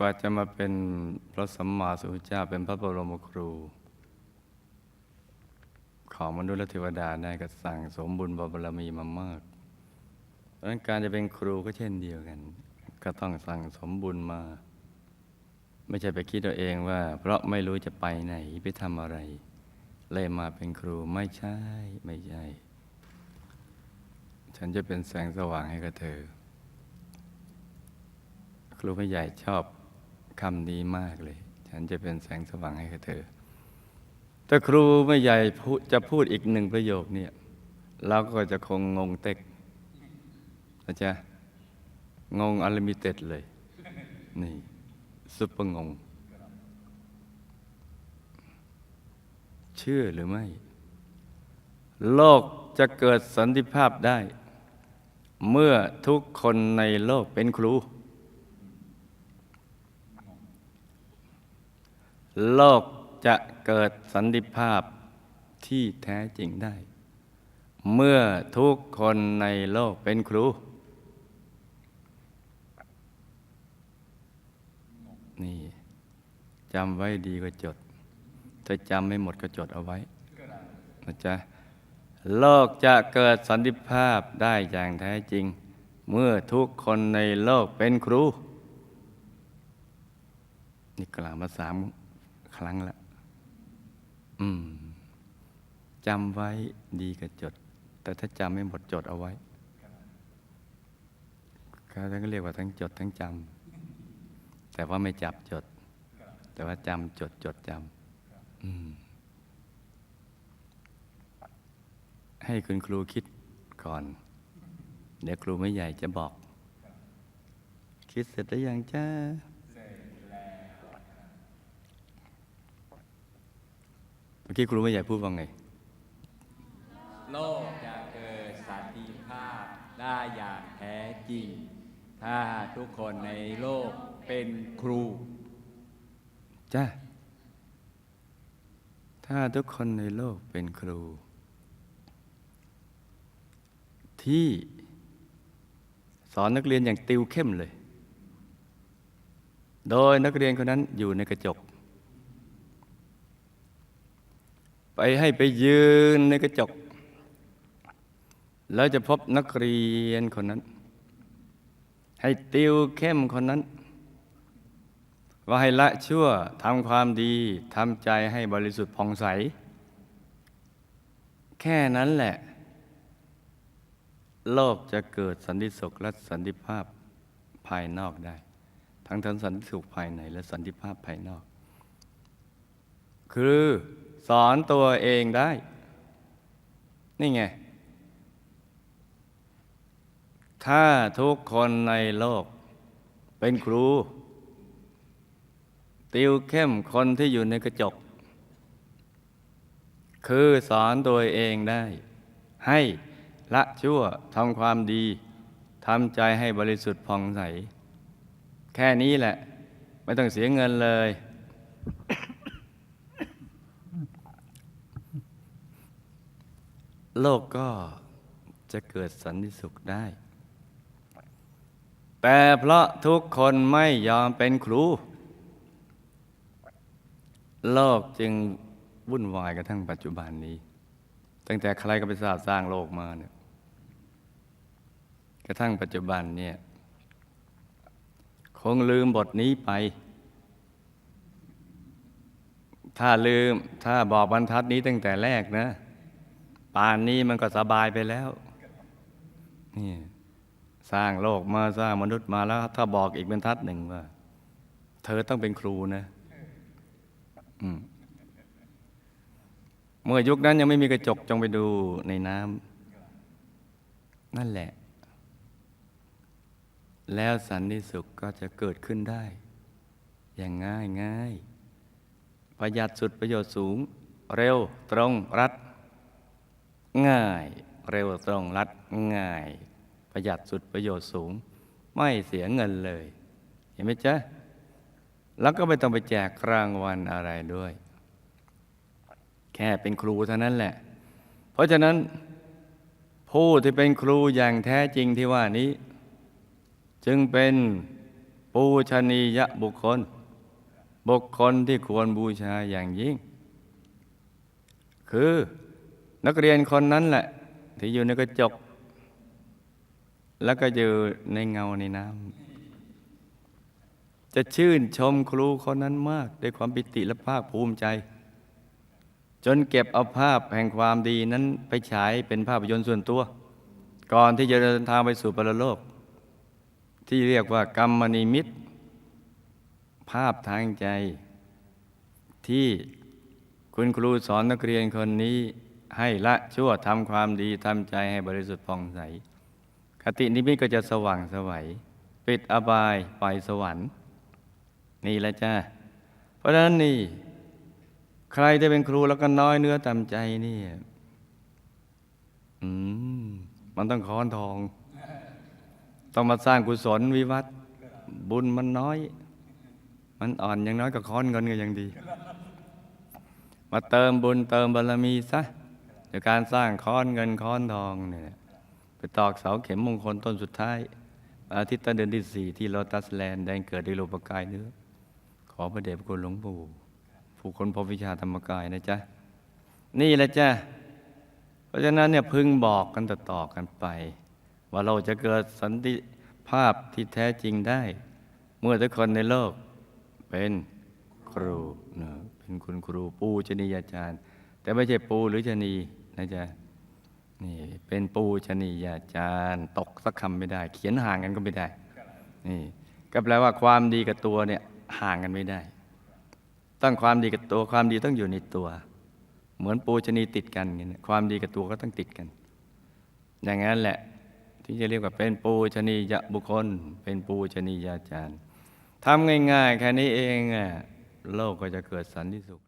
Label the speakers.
Speaker 1: กว่าจะมาเป็นพระสัมมาสัมพุทธเจ้าเป็นพระบรมครู ของมนุษย์และเทวดาได้ก็สั่งสมบุญบารมีมามากเพราะฉะนั้นการจะเป็นครูก็เช่นเดียวกัน ก็ต้องสั่งสมบุญมา ไม่ใช่ไปคิดตัวเองว่า เพราะไม่รู้จะไปไหนไปทำอะไร เลยมาเป็นครูไม่ใช่ไม่ใช่ ฉันจะเป็นแสงสว่างให้กับเธอครูผู้ใหญ่ชอบ คำนี้มากเลย ฉันจะเป็นแสงสว่างให้กับเธอ ถ้าครูไม่ใหญ่พูดจะพูดอีกหนึ่งประโยคเนี่ยเราก็จะคงงงเต็กนะจ๊ะงงอลิมิเต็ดเลย นี่ซุปเปอร์งง เชื่อหรือไม่ โลกจะเกิดสันติภาพได้ เมื่อทุกคนในโลกเป็นครู โลกจะเกิดสันติภาพที่แท้จริงได้ เมื่อทุกคนในโลกเป็นครู นี่จำไว้ดีก็จด ถ้าจำไม่หมดก็จดเอาไว้นะจ๊ะโลกจะเกิดสันติภาพได้อย่างแท้จริง เมื่อทุกคนในโลกเป็นครู นี่กล่าวมาสาม ครั้งล้วอืมจำไว้ดีกับจด แต่ถ้าจำไม่หมดจดเอาไว้เขาทั้งเรียกว่าทั้งจดทั้งจำแต่ว่าไม่จับจด แต่ว่าจำจดจดจำอืมให้คุณครูคิดก่อน เดี๋ยวครูไม่ใหญ่จะบอก คิดเสร็จหรือยังจ้าเมื่อ กี้ครูไม่ใหญ่พูดว่าไง
Speaker 2: โลกจะเกิดสันติภาพได้อย่างแท้จริง ถ้าทุกคนในโลกเป็นครู
Speaker 1: จ้าถ้าทุกคนในโลกเป็นครู ที่สอนนักเรียนอย่างติวเข้มเลย โดยนักเรียนคนนั้นอยู่ในกระจก ไปให้ไปยืนในกระจก แล้วจะพบนักเรียนคนนั้น ให้ติวเข้มคนนั้น ว่าให้ละชั่วทำความดีทำใจให้บริสุทธิ์ผ่องใส แค่นั้นแหละ โลกจะเกิดสันติสุขและสันติภาพภายนอกได้ ทั้งทั้งสันติสุขภายในและสันติภาพภายนอก คือ สอนตัวเองได้ นี่ไง ถ้าทุกคนในโลก เป็นครู ติวเข้มคนที่อยู่ในกระจก คือสอนตัวเองได้ ให้ละชั่วทำความดีทำใจให้บริสุทธิ์ผ่องใส แค่นี้แหละ ไม่ต้องเสียเงินเลย โลกก็จะเกิดสันติสุขได้ แต่เพราะทุกคนไม่ยอมเป็นครู โลกจึงวุ่นวายกระทั่งปัจจุบันนี้ ตั้งแต่ใครก็ไปสร้างสร้างโลกมาเนี่ยกระทั่งปัจจุบันเนี่ยคงลืมบทนี้ไป ถ้าลืมถ้าบอกบรรทัดนี้ตั้งแต่แรกนะ ป่านนี้มันก็สบายไปแล้วนี่สร้างโลกมาสร้างมนุษย์มาแล้ว ถ้าบอกอีกบรรทัดหนึ่งว่า เธอต้องเป็นครูนะมเมื่อยุคนั้นยังไม่มีกระจกจงไปดูในน้ำนั่นแหละ แล้วสันติสุขก็จะเกิดขึ้นได้ อย่างง่ายง่ายประหยัดสุดประโยชน์สูง เร็วตรงรัด ง่าย เร็วตรงรัดง่าย ประหยัดสุดประโยชน์สูง ไม่เสียเงินเลย เห็นไหมจ๊ะ แล้วก็ไม่ต้องไปแจกรางวัลอะไรด้วย แค่เป็นครูเท่านั้นแหละ เพราะฉะนั้น ผู้ที่เป็นครูอย่างแท้จริงที่ว่านี้ จึงเป็นปูชนียบุคคล บุคคลที่ควรบูชาอย่างยิ่ง คือ นักเรียนคนนั้นแหละ ที่อยู่ในกระจก แล้วก็อยู่ในเงาในน้ำจะชื่นชมครูคนนั้นมาก ด้วยความปิติและภาคภูมิใจ จนเก็บเอาภาพแห่งความดีนั้นไปฉายเป็นภาพยนตร์ส่วนตัว ก่อนที่จะเดินทางไปสู่ปรโลก ที่เรียกว่ากรรมนิมิต ภาพทางใจ ที่คุณครูสอนนักเรียนคนนี้ ให้ละชั่วทำความดีทำใจให้บริสุทธิ์ผ่องใส คตินิมิตก็จะสว่างสวัยปิดอบายไปสวรรค์ นี่แหละจ้าเพราะฉะนั้นนี่ ใครที่เป็นครูแล้วก็น้อยเนื้อต่ำใจนี่อืมมันต้องค้อนทอง ต้องมาสร้างกุศลวิวัฒน์บุญมันน้อย มันอ่อนอย่างน้อยก็ค้อนเงินก็ยังดี มาเติมบุญเติมบารมีซะ โดยการสร้างค้อนเงินค้อนทองเนี่ยไปตอกเสาเข็มมงคลต้นสุดท้าย อาทิตย์ต้นเดือนที่สี่ที่โลตัสแลนด์แดงเกิดในโลปกายเนื้อ ขอพระเดชพระคุณหลวงปู่ผู้คนพบวิชาธรรมกายนะจ๊ะ นี่แหละจ้ะ เพราะฉะนั้นเนี่ยพึงบอกกันต่อๆกันไป ว่าเราจะเกิดสันติภาพที่แท้จริงได้ เมื่อทุกคนในโลกเป็นครูเนะเป็นคุณครูปูชนียาจารย์ แต่ไม่ใช่ปูหรือชนี นะจ๊ะนี่เป็นปูชนียาจารย์ ตกสักคำไม่ได้ เขียนห่างกันก็ไม่ได้ นี่ก็แปลว่าความดีกับตัวเนี่ยห่างกันไม่ได้ ต้องความดีกับตัวความดีต้องอยู่ในตัว เหมือนปูชนีติดกันอย่างนี้ยความดีกับตัวก็ต้องติดกัน อย่างนั้นแหละที่จะเรียกว่าเป็นปูชนียบุคคล เป็นปูชนียาจารย์ทำง่ายๆแค่นี้เองอะโลกก็จะเกิดสันติสุข